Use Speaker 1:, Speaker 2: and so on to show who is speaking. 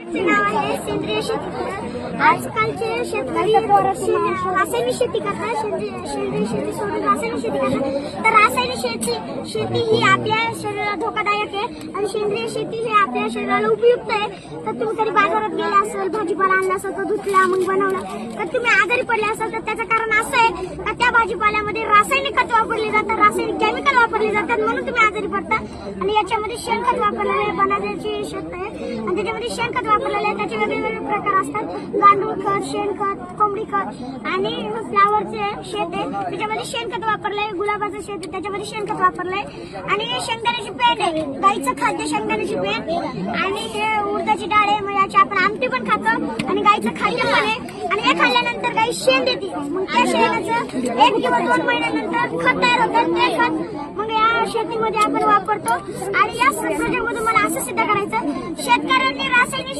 Speaker 1: नाव आहे सेंद्रिय शेती आजकालचे शेतकरी रासायनिक शेती करतात सेंद्रिय शेती सोडून रासायनिक शेती करतात. तर रासायनिक शेती शेती ही आपल्या शरीराला धोकादायक आहे आणि सेंद्रिय शेती ही आपल्या शरीराला उपयुक्त आहे. तर तुम्ही तरी बाजारात गेला असेल भाजीपाला आणला असेल तर धुतला मग बनवला तर तुम्ही आजारी पडले असाल तर त्याचं कारण असं आहे का त्या भाजीपाल्यामध्ये रासायनिक खत वापरले जातात. रासायनिक वापरले जातात म्हणून तुम्ही आजारी पडता. आणि याच्यामध्ये शेणखत वापरलेलं आहे बनाण्याची शेत आहे. आणि त्याच्यामध्ये शेणखत वापरलेलं आहे त्याचे वेगवेगळे प्रकार असतात. गांडूळ खत शेणखत कोंबडी खत आणि फ्लावरचे शेत आहे. त्याच्यामध्ये शेणखत वापरलंय गुलाबाचं शेत आहे त्याच्यामध्ये शेणखत वापरलंय आणि हे शेंगदाण्याची पेंड आहे. गाईचं खाद्य शेंगदाण्याची पेंड. आणि हे उडदाची डाळ आहे मग याची आपण आमटी पण खातो. आणि गाईचं खाद्य पण आहे. आणि हे खाल्ल्यानंतर काही शेण देते मग त्या शेणाचं एक किंवा दोन महिन्यानंतर खत तयार होतं ते खत मग या शेतीमध्ये आपण वापरतो. आणि या प्रयोगामधून मला असं सिद्ध करायचं शेतकऱ्यांनी रासायनिक